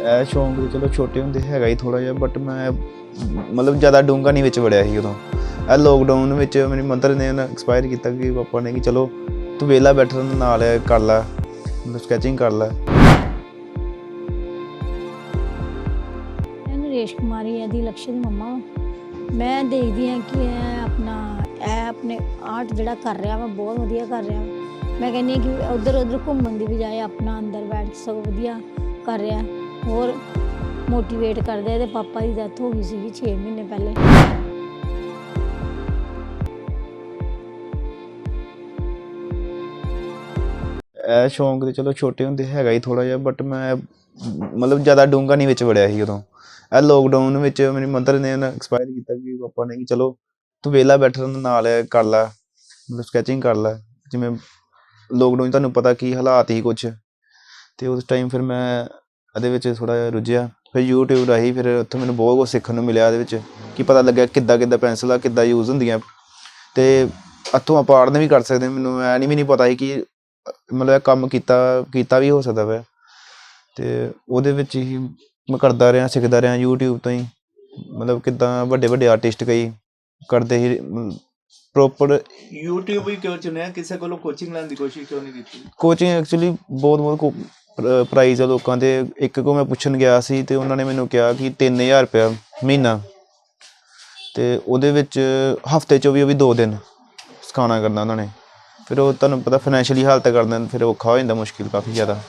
ਇਹ ਸ਼ੌਂਕ ਤੇ ਚਲੋ ਛੋਟੇ ਹੁੰਦੇ ਹੈਗਾ ਹੀ ਥੋੜਾ ਜਿਹਾ ਬਟ ਮੈਂ ਮਤਲਬ ਜ਼ਿਆਦਾ ਡੂੰਘਾ ਨਹੀਂ ਵਿੱਚ ਵੜਿਆ ਸੀ ਉਦੋਂ। ਇਹ ਲੋਕਡਾਊਨ ਵਿੱਚ ਮੇਰੀ ਮਦਰ ਨੇ ਨਾ ਐਕਸਪਾਇਰ ਕੀਤਾ ਕਿ ਪਾਪਾ ਨੇ ਕਿ ਚਲੋ ਤੂੰ ਵਿਹਲਾ ਬੈਠਣ ਨਾਲ ਕਰ ਲੈ ਸਕੈਚਿੰਗ ਕਰ ਲੈ। ਨਰੇਸ਼ ਕੁਮਾਰੀ ਹੈ ਦੀ ਲਕਸ਼ੇ ਮੰਮਾ। ਮੈਂ ਦੇਖਦੀ ਹਾਂ ਕਿ ਇਹ ਆਪਣਾ, ਇਹ ਆਪਣੇ ਆਰਟ ਜਿਹੜਾ ਕਰ ਰਿਹਾ ਵਾ, ਬਹੁਤ ਵਧੀਆ ਕਰ ਰਿਹਾ। ਮੈਂ ਕਹਿੰਦੀ ਹਾਂ ਕਿ ਉਧਰ ਉਧਰ ਘੁੰਮਣ ਦੀ ਬਜਾਏ ਆਪਣਾ ਅੰਦਰ ਬੈਠ ਕੇ ਸਗੋਂ ਵਧੀਆ ਕਰ ਰਿਹਾ। ਹੋਰ ਮੋਟੀਵੇਟ ਕਰਦਾ ਇਹਦੇ ਪਾਪਾ ਦੀ ਡੈਥ ਹੋ ਗਈ ਸੀਗੀ 6 ਮਹੀਨੇ ਪਹਿਲੇ। ਇਹ ਸ਼ੌਂਕ ਤੇ ਚਲੋ ਛੋਟੇ ਹੁੰਦੇ ਹੈਗਾ ਹੀ ਥੋੜਾ ਜਿਹਾ ਬਟ ਮੈਂ ਮਤਲਬ ਜ਼ਿਆਦਾ ਡੂੰਘਾ ਨਹੀਂ ਵਿੱਚ ਵੜਿਆ ਸੀ ਉਦੋਂ। ਇਹ ਲੋਕਡਾਊਨ ਵਿੱਚ ਮੇਰੀ ਮਦਰ ਨੇ ਐਕਸਪਾਇਰ ਕੀਤਾ ਕਿ ਪਾਪਾ ਨੇ ਕਿ ਚਲੋ ਤੂੰ ਵਿਹਲਾ ਬੈਠਣ ਨਾਲ ਕਰ ਲੈ, ਮਤਲਬ ਸਕੈਚਿੰਗ ਕਰ ਲੈ। ਜਿਵੇਂ ਲੋਕਡਾਊਨ ਤੁਹਾਨੂੰ ਪਤਾ ਕੀ ਹਾਲਾਤ ਹੀ ਕੁਛ। ਤੇ ਉਸ ਟਾਈਮ ਫਿਰ ਮੈਂ ਇਹਦੇ ਵਿੱਚ ਥੋੜਾ ਜਿਹਾ ਰੁੱਝਿਆ। ਫਿਰ YouTube ਰਾਹੀਂ ਫਿਰ ਉੱਥੋਂ ਮੈਨੂੰ ਬਹੁਤ ਕੁਝ ਸਿੱਖਣ ਨੂੰ ਮਿਲਿਆ ਇਹਦੇ ਵਿੱਚ ਕੀ ਪਤਾ ਲੱਗਿਆ ਕਿੱਦਾਂ ਕਿੱਦਾਂ ਪੈਨਸਲਾਂ ਕਿੱਦਾਂ ਯੂਜ਼ ਹੁੰਦੀਆਂ। ਤੇ ਹੱਥੋਂ ਆਪਾਂ ਆੜਨ ਵੀ ਕਰ ਸਕਦੇ। ਮੈਨੂੰ ਐ ਨਹੀਂ ਵੀ ਨਹੀਂ ਪਤਾ ਸੀ ਕਿ ਮਤਲਬ ਇਹ ਕੰਮ ਕੀਤਾ ਕੀਤਾ ਵੀ ਹੋ ਸਕਦਾ ਵਾ। ਤੇ ਉਹਦੇ ਵਿੱਚ ਹੀ ਮੈਂ ਕਰਦਾ ਰਿਹਾ ਸਿੱਖਦਾ ਰਿਹਾ YouTube ਤੋਂ ਹੀ। ਮਤਲਬ ਕਿੱਦਾਂ ਵੱਡੇ ਵੱਡੇ ਆਰਟਿਸਟ ਕਈ ਕਰਦੇ ਹੀ ਪ੍ਰੋਪਰ YouTube ਹੀ ਕਿਉਂ ਚੁਣਿਆ? ਕਿਸੇ ਕੋਲੋਂ ਕੋਚਿੰਗ ਲੈਣ ਦੀ ਕੋਸ਼ਿਸ਼ ਕਿਉਂ ਨਹੀਂ ਕੀਤੀ? ਕੋਚਿੰਗ ਐਕਚੁਅਲੀ ਬਹੁਤ ਬਹੁਤ ਪ੍ਰਾਈਜ਼ ਆ ਲੋਕਾਂ ਦੇ। ਇੱਕ ਕੋ ਮੈਂ ਪੁੱਛਣ ਗਿਆ ਸੀ ਤੇ ਉਹਨਾਂ ਨੇ ਮੈਨੂੰ ਕਿਹਾ ਕਿ 3000 ਰੁਪਇਆ ਮਹੀਨਾ। ਤੇ ਉਹਦੇ ਵਿੱਚ ਹਫ਼ਤੇ ਚੋਂ ਵੀ ਉਹ ਵੀ 2 ਦਿਨ ਸਿਖਾਉਣਾ ਕਰਨਾ ਉਹਨਾਂ ਨੇ। ਫਿਰ ਉਹ ਤੁਹਾਨੂੰ ਪਤਾ ਫਾਈਨੈਂਸ਼ੀਅਲੀ ਹਾਲਤ ਕਰਨਾ ਫਿਰ ਔਖਾ ਹੋ ਜਾਂਦਾ ਮੁਸ਼ਕਿਲ ਕਾਫੀ ਜ਼ਿਆਦਾ।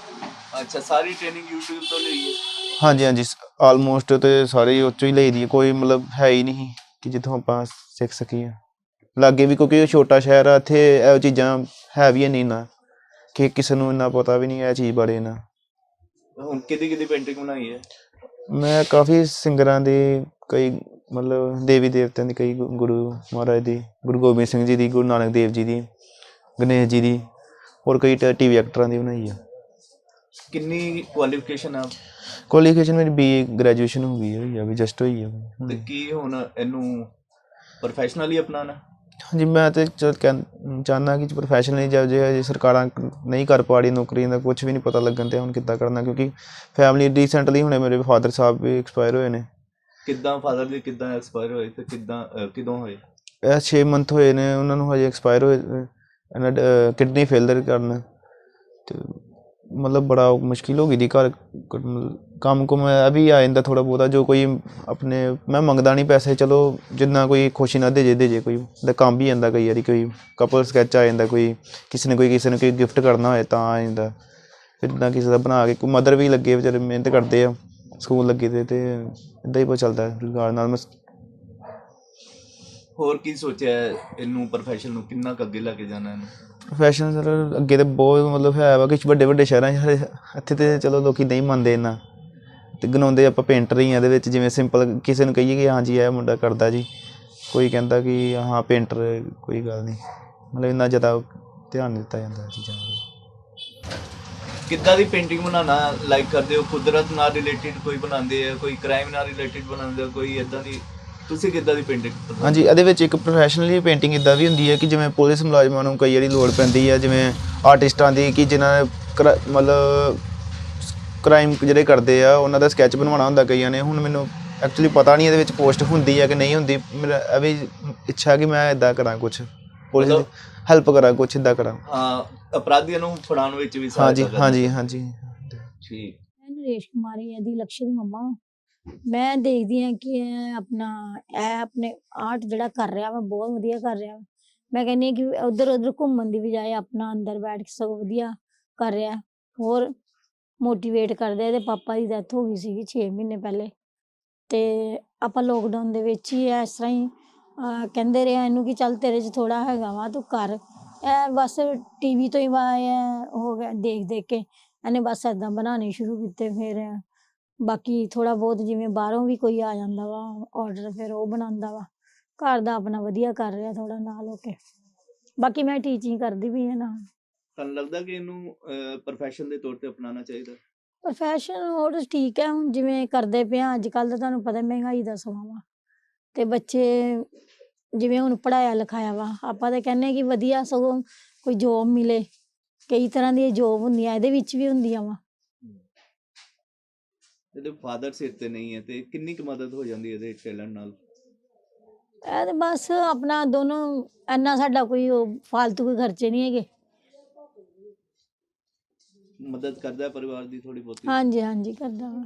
ਅੱਛਾ ਸਾਰੀ ਟ੍ਰੇਨਿੰਗ YouTube ਤੋਂ ਲਈ ਹੈ? ਹਾਂਜੀ ਹਾਂਜੀ ਆਲਮੋਸਟ ਤੇ ਸਾਰੇ ਉਹ 'ਚੋਂ ਹੀ ਲਈਦੀ ਹੈ। ਕੋਈ ਮਤਲਬ ਹੈ ਹੀ ਨਹੀਂ ਕਿ ਜਿੱਥੋਂ ਆਪਾਂ ਸਿੱਖ ਸਕੀਏ। ਲਾਗੇ ਵੀ ਕਿਉਂਕਿ ਉਹ ਛੋਟਾ ਸ਼ਹਿਰ ਆ ਇੱਥੇ ਇਹੋ ਚੀਜ਼ਾਂ ਹੈ ਵੀ ਨਹੀਂ ਨਾ। ਕਿ ਕਿਸੇ ਨੂੰ ਇੰਨਾ ਪਤਾ ਵੀ ਨਹੀਂ ਇਹ ਚੀਜ਼ ਬਾਰੇ ਨਾ। ਹੁਣ ਕਿਹਦੀ ਕਿਹਦੀ ਪੇਂਟਿੰਗ ਬਣਾਈ ਹੈ? ਮੈਂ ਕਾਫੀ ਸਿੰਗਰਾਂ ਦੀ ਕਈ ਮਤਲਬ ਦੇਵੀ ਦੇਵਤਿਆਂ ਦੀ ਕਈ ਗੁ- ਗੁਰੂ ਮਹਾਰਾਜ ਦੀ ਗੁਰੂ ਗੋਬਿੰਦ ਸਿੰਘ ਜੀ ਦੀ ਗੁਰੂ ਨਾਨਕ ਦੇਵ ਜੀ ਦੀ ਗਣੇਸ਼ ਜੀ ਦੀ ਹੋਰ ਕਈ ਟੀਵੀ ਐਕਟਰਾਂ ਦੀ ਬਣਾਈ ਆ ਕਿੰਨੀ ਕੁਆਲੀਫਿਕੇਸ਼ਨ ਆ? ਕੁਆਲੀਫਿਕੇਸ਼ਨ ਮੇਰੀ ਬੀ ਗ੍ਰੈਜੂਏਸ਼ਨ ਹੋ ਗਈ ਹੋਈ ਆ ਵੀ ਜਸਟ ਹੋਈ ਆ ਤੇ। ਕੀ ਹੁਣ ਇਹਨੂੰ ਪ੍ਰੋਫੈਸ਼ਨਲੀ ਅਪਣਾਉਣਾ? ਹਾਂਜੀ ਮੈਂ ਤੇ ਚਾਹੁੰਦਾ ਕਿ ਪ੍ਰੋਫੈਸ਼ਨਲੀ ਜੇ ਜੇ ਸਰਕਾਰਾਂ ਨਹੀਂ ਕਰ ਪਾ ਰਹੀ ਨੌਕਰੀਆਂ ਦਾ ਕੁਝ ਵੀ ਨਹੀਂ ਪਤਾ ਲੱਗਣ ਤੇ ਹੁਣ ਕਿੱਦਾਂ ਕਰਨਾ ਕਿਉਂਕਿ ਫੈਮਿਲੀ ਰੀਸੈਂਟਲੀ ਹੁਣੇ ਮੇਰੇ ਫਾਦਰ ਸਾਹਿਬ ਵੀ ਐਕਸਪਾਇਰ ਹੋਏ ਨੇ। ਕਿੱਦਾਂ ਫਾਦਰ ਦੇ ਕਿੱਦਾਂ ਐਕਸਪਾਇਰ ਹੋਏ ਤੇ ਕਿੱਦਾਂ ਅਹ, ਕਿਦੋਂ ਹੋਏ? ਇਹ 6 ਮੰਥ ਹੋਏ ਨੇ ਉਹਨਾਂ ਨੂੰ ਹਜੇ ਐਕਸਪਾਇਰ ਹੋਏ ਇਹਨਾਂ ਕਿਡਨੀ ਫੇਲਰ ਕਾਰਨ। ਤੇ ਮਤਲਬ ਬੜਾ ਮੁਸ਼ਕਿਲ ਹੋ ਗਈ ਦੀ ਘਰ ਕ- ਮਤਲਬ ਕੰਮ ਕੁਮ ਇਹ ਵੀ ਆ ਜਾਂਦਾ ਥੋੜਾ ਬਹੁਤਾ ਜੋ ਕੋਈ ਆਪਣੇ ਮੈਂ ਮੰਗਦਾ ਨਹੀਂ ਪੈਸੇ ਚਲੋ ਜਿੰਨਾ ਕੋਈ ਖੁਸ਼ੀ ਨਾਲ ਦੇ ਜੇ ਦੇ ਜੇ ਕੋਈ ਦਾ ਕੰਮ ਵੀ ਜਾਂਦਾ ਕਈ ਵਾਰੀ ਕੋਈ ਕਪਲ ਸਕੈਚ ਆ ਜਾਂਦਾ ਕੋਈ ਕਿਸੇ ਨੇ ਕੋਈ ਕਿਸੇ ਨੂੰ ਕੋਈ ਗਿਫਟ ਕਰਨਾ ਹੋਏ ਤਾਂ ਆ ਜਾਂਦਾ ਫਿਰ ਇਦਾਂ ਕਿਸੇ ਦਾ ਬਣਾ ਕੇ ਕੋਈ ਮਦਰ ਵੀ ਲੱਗੇ ਵਿਚਾਰੇ ਮਿਹਨਤ ਕਰਦੇ ਆ ਸਕੂਲ ਲੱਗੇ ਤੇ ਤੇ ਇਦਾਂ ਹੀ ਬਹੁਤ ਚੱਲਦਾ ਰੁਜ਼ਗਾਰ ਨਾਲ ਹੋਰ ਕੀ ਸੋਚਿਆ ਹੈ ਇਹਨੂੰ ਪ੍ਰੋਫੈਸ਼ਨ ਨੂੰ, ਕਿੰਨਾ ਕੁ ਅੱਗੇ ਲੈ ਕੇ ਜਾਣਾ ਇਹਨੂੰ? ਫੈਸ਼ਨ ਸਰ, ਅੱਗੇ ਤੇ ਬਹੁਤ ਮਤਲਬ ਹੈ ਵਾ ਕਿ ਵੱਡੇ ਵੱਡੇ ਸ਼ਹਿਰਾਂ 'ਚ ਹਰੇ- ਇੱਥੇ ਤੇ ਚਲੋ ਲੋਕੀ ਨਹੀਂ ਮੰਨਦੇ ਇੰਨਾ। ਤੇ ਗਨਾਉਂਦੇ ਆਪਾਂ ਪੇਂਟਰ ਹੀ ਆ ਇਹਦੇ ਵਿੱਚ, ਜਿਵੇਂ ਸਿੰਪਲ ਕਿਸੇ ਨੂੰ ਕਹੀਏ ਕਿ ਹਾਂਜੀ ਇਹ ਮੁੰਡਾ ਕਰਦਾ ਜੀ। ਕੋਈ ਕਹਿੰਦਾ ਕਿ ਹਾਂ ਪੇਂਟਰ ਕੋਈ ਗੱਲ ਨਹੀਂ। ਮਤਲਬ ਇੰਨਾ ਜ਼ਿਆਦਾ ਧਿਆਨ ਨਹੀਂ ਦਿੱਤਾ ਜਾਂਦਾ ਚੀਜ਼ਾਂ ਨੂੰ ਕਿੱਦਾਂ ਦੀ ਪੇਂਟਿੰਗ ਬਣਾਉਣਾ ਲਾਈਕ ਕਰਦੇ ਹੋ? ਕੁਦਰਤ ਨਾਲ ਰਿਲੇਟਡ ਕੋਈ ਬਣਾਉਂਦੇ ਆ? ਕੋਈ ਕ੍ਰਾਈਮ ਨਾਲ ਰਿਲੇਟਡ ਬਣਾਉਂਦੇ ਆ ਕੋਈ ਇਦਾਂ ਦੀ ਤੁਸੀਂ ਕਿੱਦਾਂ ਦੀ ਪੇਂਟਿੰਗ ਹਾਂਜੀ ਇਹਦੇ ਵਿੱਚ ਇੱਕ ਪ੍ਰੋਫੈਸ਼ਨਲੀ ਪੇਂਟਿੰਗ ਇਦਾਂ ਵੀ ਹੁੰਦੀ ਹੈ ਕਿ ਜਿਵੇਂ ਪੁਲਿਸ ਮੁਲਾਜ਼ਮਾਂ ਨੂੰ ਕਈ ਵਾਰੀ ਲੋੜ ਪੈਂਦੀ ਹੈ ਜਿਵੇਂ ਆਰਟਿਸਟਾਂ ਦੀ ਕਿ ਜਿਨ੍ਹਾਂ ਨੇ ਮਤਲਬ ਕ੍ਰਾਈਮ ਜਿਹੜੇ ਕਰਦੇ ਆ ਉਹਨਾਂ ਦਾ ਸਕੈਚ ਬਣਵਾਉਣਾ ਹੁੰਦਾ ਕਈਆਂ ਨੇ। ਹੁਣ ਮੈਨੂੰ ਐਕਚੁਅਲੀ ਪਤਾ ਨਹੀਂ ਇਹਦੇ ਵਿੱਚ ਪੋਸਟ ਹੁੰਦੀ ਹੈ ਕਿ ਨਹੀਂ ਹੁੰਦੀ। ਮੇਰਾ ਇਹ ਵੀ ਇੱਛਾ ਕਿ ਮੈਂ ਇਦਾਂ ਕਰਾਂ ਕੁਝ ਪੁਲਿਸ ਹੈਲਪ ਕਰਾਂ ਕੁਝ ਇਦਾਂ ਕਰਾਂ। ਹਾਂ ਅਪਰਾਧੀਆਂ ਨੂੰ ਫੜਾਉਣ ਵਿੱਚ ਵੀ ਸਹਾਇਤਾ ਹਾਂਜੀ। ਹਾਂਜੀ ਹਾਂਜੀ। ਠੀਕ। ਮੈਂ ਨਰੇਸ਼ ਕੁਮਾਰੀ ਹੈ ਦੀ ਲਕਸ਼ੇ ਦੀ ਮੰਮਾ। ਮੈਂ ਦੇਖਦੀ ਹਾਂ ਕਿ ਇਹ ਆਪਣਾ ਇਹ ਆਪਣੇ ਆਰਟ ਜਿਹੜਾ ਕਰ ਰਿਹਾ ਵਾ ਬਹੁਤ ਵਧੀਆ ਕਰ ਰਿਹਾ ਵਾ। ਮੈਂ ਕਹਿੰਦੀ ਹਾਂ ਕਿ ਉਧਰ ਉਧਰ ਘੁੰਮਣ ਦੀ ਬਜਾਏ ਆਪਣਾ ਅੰਦਰ ਬੈਠ ਕੇ ਸਗੋਂ ਵਧੀਆ ਕਰ ਰਿਹਾ। ਹੋਰ ਮੋਟੀਵੇਟ ਕਰਦਾ ਇਹਦੇ ਪਾਪਾ ਦੀ ਡੈਥ ਹੋ ਗਈ ਸੀਗੀ 6 ਮਹੀਨੇ ਪਹਿਲੇ। ਤੇ ਆਪਾਂ ਲੋਕਡਾਊਨ ਦੇ ਵਿੱਚ ਹੀ ਇਸ ਤਰ੍ਹਾਂ ਹੀ ਅਹ, ਕਹਿੰਦੇ ਰਹੇ ਇਹਨੂੰ ਕਿ ਚੱਲ ਤੇਰੇ 'ਚ ਥੋੜਾ ਹੈਗਾ ਵਾ ਤੂੰ ਕਰ। ਇਹ ਬਸ ਟੀਵੀ ਤੋਂ ਹੀ ਵਾ ਇਹ ਹੋ ਗਿਆ ਦੇਖ ਦੇਖ ਕੇ ਇਹਨੇ ਬਸ ਏਦਾਂ ਬਣਾਉਣੇ ਸ਼ੁਰੂ ਕੀਤੇ ਫਿਰ ਬਾਕੀ ਥੋੜਾ ਬਹੁਤ ਜਿਵੇਂ ਬਾਹਰੋਂ ਵੀ ਕੋਈ ਆ ਜਾਂਦਾ ਵਾ ਆਰਡਰ ਫਿਰ ਉਹ ਬਣਾਉਂਦਾ ਵਾ। ਘਰ ਦਾ ਆਪਣਾ ਵਧੀਆ ਕਰ ਰਿਹਾ ਥੋੜਾ ਨਾਲ ਹੋ ਕੇ। ਬਾਕੀ ਮੈਂ ਟੀਚਿੰਗ ਕਰਦੀ ਵੀ ਹਾਂ ਨਾਲ। ਤੁਹਾਨੂੰ ਲੱਗਦਾ ਕਿ ਇਹਨੂੰ ਪ੍ਰੋਫੈਸ਼ਨ ਦੇ ਤੌਰ ਤੇ ਅਪਣਾਉਣਾ ਚਾਹੀਦਾ? ਪ੍ਰੋਫੈਸ਼ਨ ਹੋਰ ਠੀਕ ਹੈ ਹੁਣ ਜਿਵੇਂ ਕਰਦੇ ਪਏ ਆ ਅੱਜ ਕੱਲ ਤਾਂ ਤੁਹਾਨੂੰ ਪਤਾ ਮਹਿੰਗਾਈ ਦਾ ਸਮਾਂ ਵਾ। ਤੇ ਬੱਚੇ ਜਿਵੇਂ ਹੁਣ ਪੜਾਇਆ ਲਿਖਾਇਆ ਵਾ ਆਪਾਂ ਤਾਂ ਕਹਿੰਦੇ ਕਿ ਵਧੀਆ ਸਗੋਂ ਕੋਈ ਜੋਬ ਮਿਲੇ। ਕਈ ਤਰ੍ਹਾਂ ਦੀਆਂ ਜੋਬ ਹੁੰਦੀਆਂ ਇਹਦੇ ਵਿੱਚ ਵੀ ਹੁੰਦੀਆਂ ਵਾ। ਇਹਦੇ ਫਾਦਰ ਸਿਰ ਤੇ ਨਹੀਂ ਹੈ ਤੇ ਕਿੰਨੀ ਕੁ ਮਦਦ ਹੋ ਜਾਂਦੀ ਹੈ ਇਹਦੇ ਟੈਲੈਂਟ ਨਾਲ? ਇਹ ਤੇ ਬਸ ਆਪਣਾ ਦੋਨੋਂ ਇੰਨਾ ਸਾਡਾ ਕੋਈ ਉਹ ਫਾਲਤੂ ਕੋਈ ਖਰਚੇ ਨਹੀਂ ਹੈਗੇ। ਮਦਦ ਕਰਦਾ ਹੈ ਪਰਿਵਾਰ ਦੀ ਥੋੜੀ ਬਹੁਤੀ? ਹਾਂਜੀ ਹਾਂਜੀ ਕਰਦਾ ਵਾ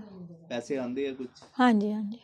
ਪੈਸੇ ਆਉਂਦੇ ਆ ਕੁਝ ਹਾਂਜੀ ਹਾਂਜੀ।